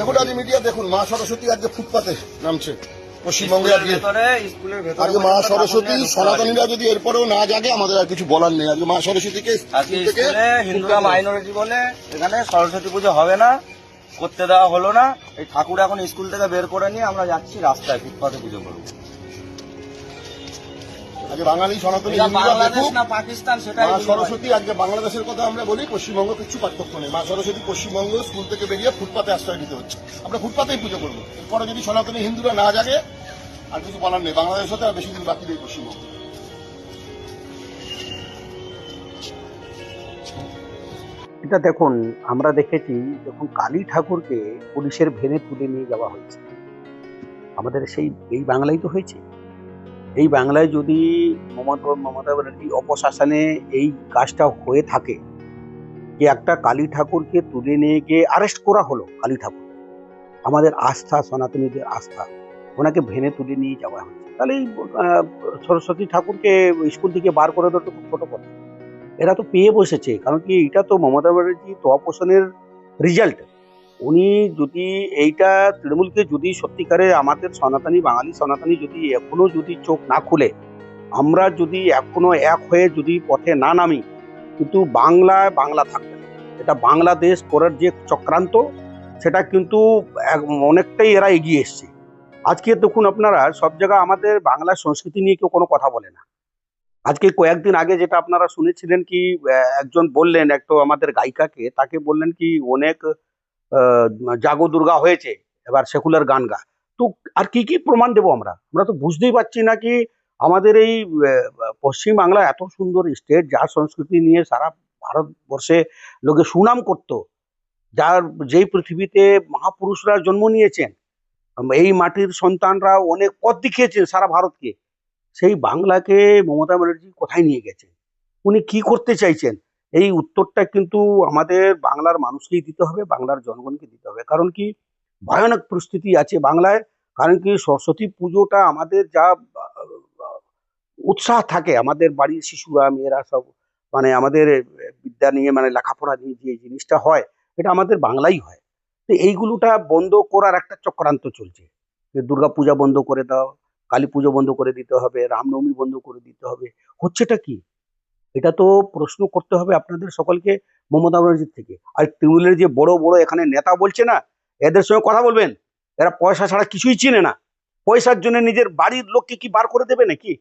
বসুরাজি media দেখুন মা সরস্বতী আজকে ফুটপাতে নামছে। পশ্চিমবঙ্গে আজকে। আজকে মা সরস্বতী সনাতনীরা যদি এরপরেও না জাগে আমাদের আর কিছু বলার নেই। আজকে মা সরস্বতীকে হিন্দুরা মাইনরিটি বলে এখানে সরস্বতী পুজো হবে না করতে দেওয়া হলো না। এই ঠাকুর এখন স্কুল থেকে বের করে নিয়ে আমরা যাচ্ছি রাস্তায় ফুটপাতে পুজো করব। আজকে বাঙালি সনাতনী বাংলাদেশ মা সরস্বতী আজকে বাংলাদেশের কথা আমরা বলি পশ্চিমবঙ্গ কিছু পার্থক্য নেই। মা সরস্বতী পশ্চিমবঙ্গ স্কুল থেকে বেরিয়ে ফুটপাতে আশ্রয় নিতে হচ্ছে। আমরা ফুটপাতেই পুজো করব। এরপরে যদি সনাতনী হিন্দুরা না জাগে আর কিছু বলার নেই। বাংলাদেশের সাথে আর বেশি দিন বাকি নেই পশ্চিমবঙ্গ। এটা দেখুন আমরা দেখেছি যখন কালী ঠাকুরকে পুলিশের ভেনে তুলে নিয়ে যাওয়া হয়েছে আমাদের সেই এই বাংলাই তো হয়েছে। এই বাংলায় যদি মমতা মমতা ব্যানার্জি অপশাসনে এই কাজটা হয়ে থাকে যে একটা কালী ঠাকুরকে তুলে নিয়ে গিয়ে আরেস্ট করা হলো কালী ঠাকুর। আমাদের আস্থা সনাতনীদের আস্থা ওনাকে ভেনে তুলে নিয়ে যাওয়া হয়েছে। তাহলে এই, সরস্বতী ঠাকুরকে স্কুল থেকে বার করে দেওয়া তো খুব ছোট কথা। এরা তো পেয়ে বসেছে কারণ কি এটা তো মমতা ব্যানার্জি তপোষণের রেজাল্ট উনি যদি এইটা তৃণমূলকে যদি সত্যিকারে আমাদের সনাতনী, বাঙালি সনাতনী যদি এখনও যদি চোখ না খুলে, আমরা যদি এখনও এক হয়ে যদি পথে না নামি, কিন্তু বাংলায় বাংলা থাকবে এটা বাংলাদেশ করার যে চক্রান্ত, সেটা কিন্তু অনেকটাই এরা এগিয়ে এসছে। আজকে দেখুন আপনারা, সব জায়গায় আমাদের বাংলা সংস্কৃতি নিয়ে কেউ কোনো কথা বলে না। আজকে কয়েকদিন আগে যেটা আপনারা শুনেছিলেন কি একজন বললেন একটু আমাদের গায়িকাকে, তাকে বললেন কি, অনেক জাগো দুর্গা হয়েছে এবার সেকুলার গান গা। তো আর কি কি প্রমাণ দেবো আমরা? আমরা তো বুঝতেই পারছি না কি আমাদের এই আহ, পশ্চিম বাংলা এত সুন্দর স্টেট যার সংস্কৃতি নিয়ে সারা ভারতবর্ষে লোকে সুনাম করত যার যেই পৃথিবীতে মহাপুরুষরা জন্ম নিয়েছেন এই মাটির সন্তানরা অনেক পথ দেখিয়েছেন সারা ভারতকে সেই বাংলাকে মমতা ব্যানার্জি কোথায় নিয়ে গেছেন? উনি কি করতে চাইছেন? এই উত্তরটা কিন্তু আমাদের বাংলার মানুষকেই দিতে হবে, বাংলার জনগণকে দিতে হবে। কারণ কি? ভয়ানক পরিস্থিতি আছে বাংলায়। কারণ কি? সরস্বতী পুজোটা আমাদের যা, উৎসাহ থাকে, আমাদের বাড়ির শিশুরা, মেয়েরা সব মানে আমাদের বিদ্যা নিয়ে মানে লেখাপড়া নিয়ে যে জিনিসটা হয়, এটা আমাদের বাংলাই হয়। তো এইগুলোটা বন্ধ করার একটা চক্রান্ত চলছে। যে দুর্গা পূজা বন্ধ করে দাও কালী পুজো বন্ধ করে দিতে হবে, রামনবমী বন্ধ করে দিতে হবে। হচ্ছেটা কি? এটা তো প্রশ্ন করতে হবে আপনাদের সকলকে মমতা ব্যানার্জির থেকে। আর তৃণমূলের যে বড় বড় এখানে নেতা বলছে না, এদের সঙ্গে কথা বলবেন? এরা পয়সা ছাড়া কিছুই চিনে না। পয়সার জন্য নিজের বাড়ির লোককে কি বার করে দেবে নাকি?